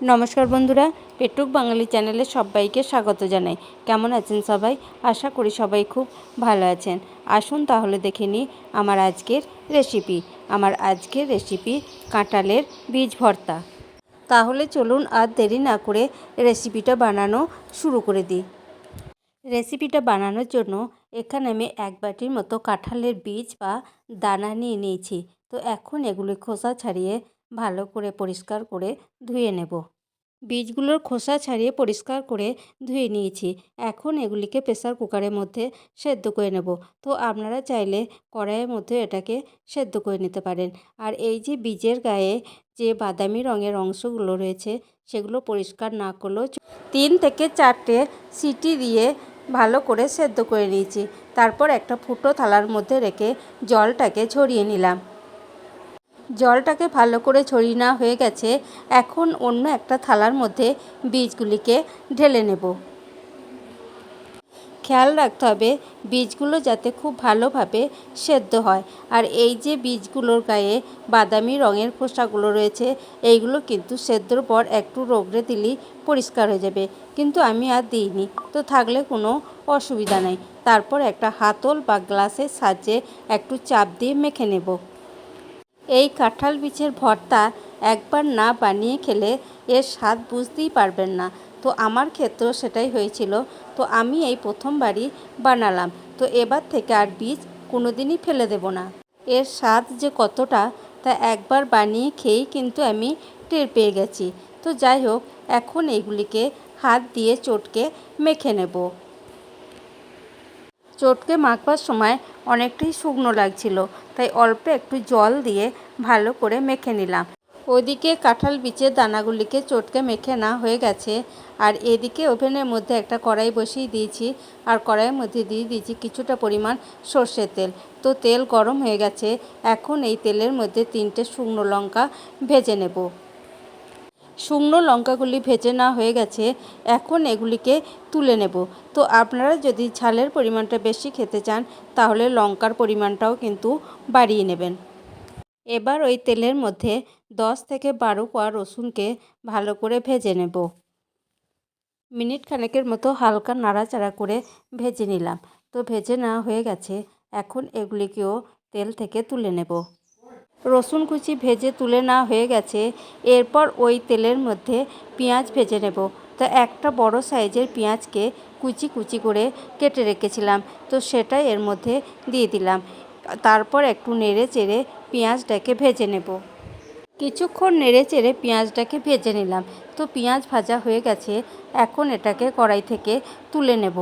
নমস্কার বন্ধুরা পেটুক বাঙালি চ্যানেলে সবাইকে স্বাগত জানাই। কেমন আছেন সবাই? আশা করি সবাই খুব ভালো আছেন। আসুন তাহলে দেখে নিই আমার আজকের রেসিপি আমার আজকের রেসিপি কাঁঠালের বীজ ভর্তা। তাহলে চলুন আর দেরি না করে রেসিপিটা বানানো শুরু করে দিই। রেসিপিটা বানানোর জন্য এখানে আমি এক বাটির মতো কাঁঠালের বীজ বা দানা নিয়ে নিয়েছি। তো এখন এগুলি খোসা ছাড়িয়ে ভালো করে পরিষ্কার করে ধুয়ে নেব। বীজগুলোর খোসা ছাড়িয়ে পরিষ্কার করে ধুয়ে নিয়েছি। এখন এগুলিকে প্রেসার কুকারের মধ্যে সেদ্ধ করে নেব। তো আপনারা চাইলে কড়াইয়ের মধ্যে এটাকে সেদ্ধ করে নিতে পারেন। আর এই যে বীজের গায়ে যে বাদামি রঙের অংশগুলো রয়েছে, সেগুলো পরিষ্কার না করলেও তিন থেকে চারটে সিটি দিয়ে ভালো করে সেদ্ধ করে নিয়েছি। তারপর একটা ফুটো থালার মধ্যে রেখে জলটাকে ছড়িয়ে নিলাম। জলটাকে ভালো করে ছড়িয়ে নেওয়া হয়ে গেছে, এখন অন্য একটা থালার মধ্যে বীজগুলিকে ঢেলে নেব। খেয়াল রাখতে হবে, বীজগুলো যাতে খুব ভালোভাবে সেদ্ধ হয়। আর এই যে বীজগুলোর গায়ে বাদামি রঙের খোসাগুলো রয়েছে, এইগুলো কিন্তু সেদ্ধর পর একটু রোগড়ে দিলেই পরিষ্কার হয়ে যাবে। কিন্তু আমি আর দিইনি, তো থাকলে কোনো অসুবিধা নেই। তারপর একটা হাতল বা গ্লাসের সাহায্যে একটু চাপ দিয়ে মেখে নেব। এই কাঁঠাল বীজের ভর্তা একবার না বানিয়ে খেলে এর স্বাদ বুঝতেই পারবেন না। তো আমার ক্ষেত্রেও সেটাই হয়েছিল। তো আমি এই প্রথমবারই বানালাম। তো এবার থেকে আর বীজ কোনো দিনই ফেলে দেব না। এর স্বাদ যে কতটা, তা একবার বানিয়ে খেয়েই কিন্তু আমি টের পেয়ে গেছি। তো যাই হোক, এখন এইগুলিকে হাত দিয়ে চটকে মেখে নেব। চটকে মাখবার সময় অনেকটাই শুকনো লাগছিল, তাই অল্প একটু জল দিয়ে ভালো করে মেখে নিলাম। ওদিকে কাঁঠাল বীজের দানাগুলিকে চটকে মেখে না হয়ে গেছে, আর এদিকে ওভেনের মধ্যে একটা কড়াই বসিয়ে দিয়েছি, আর কড়াইয়ের মধ্যে দিয়ে দিয়েছি কিছুটা পরিমাণ সর্ষের তেল। তো তেল গরম হয়ে গেছে, এখন এই তেলের মধ্যে তিনটে শুকনো লঙ্কা ভেজে নেব। শুকনো লঙ্কাগুলি ভেজে না হয়ে গেছে, এখন এগুলিকে তুলে নেব। তো আপনারা যদি ঝালের পরিমাণটা বেশি খেতে চান, তাহলে লঙ্কার পরিমাণটাও কিন্তু বাড়িয়ে নেবেন। এবার ওই তেলের মধ্যে দশ থেকে বারো কোয়া রসুনকে ভালো করে ভেজে নেব। মিনিট খানেকের মতো হালকা নাড়াচাড়া করে ভেজে নিলাম। তো ভেজে না হয়ে গেছে, এখন এগুলিকেও তেল থেকে তুলে নেব। রসুন কুচি ভেজে তুলে নেওয়া হয়ে গেছে। এরপর ওই তেলের মধ্যে পেঁয়াজ ভেজে নেব। তো একটা বড় সাইজের পেঁয়াজকে কুচি কুচি করে কেটে রেখেছিলাম। তো সেটাই এর মধ্যে দিয়ে দিলাম। তারপর একটু নেড়ে চেড়ে পেঁয়াজটাকে ভেজে নেব। কিছুক্ষণ নেড়ে চেড়ে পেঁয়াজটাকে ভেজে নিলাম। তো পেঁয়াজ ভাজা হয়ে গেছে। এখন এটাকে কড়াই থেকে তুলে নেব।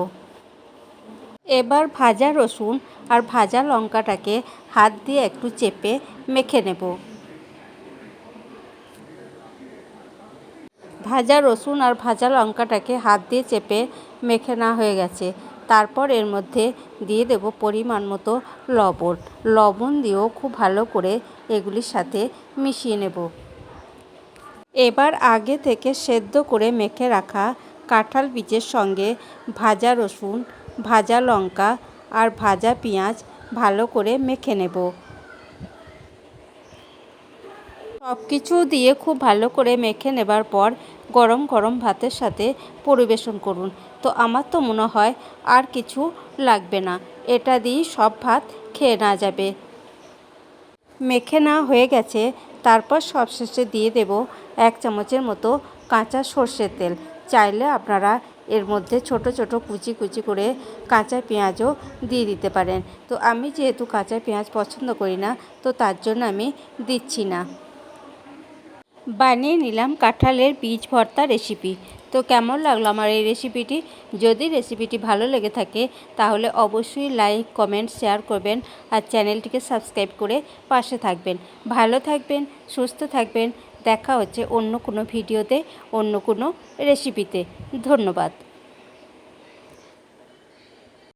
এবার ভাজা রসুন আর ভাজা লঙ্কাটাকে হাত দিয়ে একটু চেপে মেখে নেব। ভাজা রসুন আর ভাজা লঙ্কাটাকে হাত দিয়ে চেপে মেখে না হয়ে গেছে। তারপর এর মধ্যে দিয়ে দেব পরিমাণ মতো লবণ। লবণ দিয়েও খুব ভালো করে এগুলির সাথে মিশিয়ে নেব। এবার আগে থেকে সেদ্ধ করে মেখে রাখা কাঁঠাল বীজের সঙ্গে ভাজা রসুন ভাজা লঙ্কা আর ভাজা পেঁয়াজ ভালো করে মেখে নেব। সব কিছু দিয়ে খুব ভালো করে মেখে নেবার পর গরম গরম ভাতের সাথে পরিবেশন করুন। তো আমার তো মনে হয় আর কিছু লাগবে না। এটা দিয়েই সব ভাত খেয়ে না যাবে। মেখে না হয়ে গেছে। তারপর সবশেষে দিয়ে দেব এক চামচের মতো কাঁচা সর্ষের তেল। চাইলে আপনারা এর মধ্যে ছোট ছোট কুচি কুচি করে কাঁচা পেঁয়াজও দিয়ে দিতে পারেন। তো আমি যেহেতু কাঁচা পেঁয়াজ পছন্দ করি না, তো তার জন্য আমি দিচ্ছি না। বানিয়ে নিলাম কাঁঠালের বীজ ভর্তা রেসিপি তো কেমন লাগল আমার এই রেসিপিটি যদি রেসিপিটি ভালো লেগে থাকে, তাহলে অবশ্যই লাইক কমেন্ট শেয়ার করবেন আর চ্যানেলটিকে সাবস্ক্রাইব করে পাশে থাকবেন। ভালো থাকবেন, সুস্থ থাকবেন। দেখা হচ্ছে অন্য কোনো ভিডিওতে অন্য কোনো রেসিপিতে ধন্যবাদ।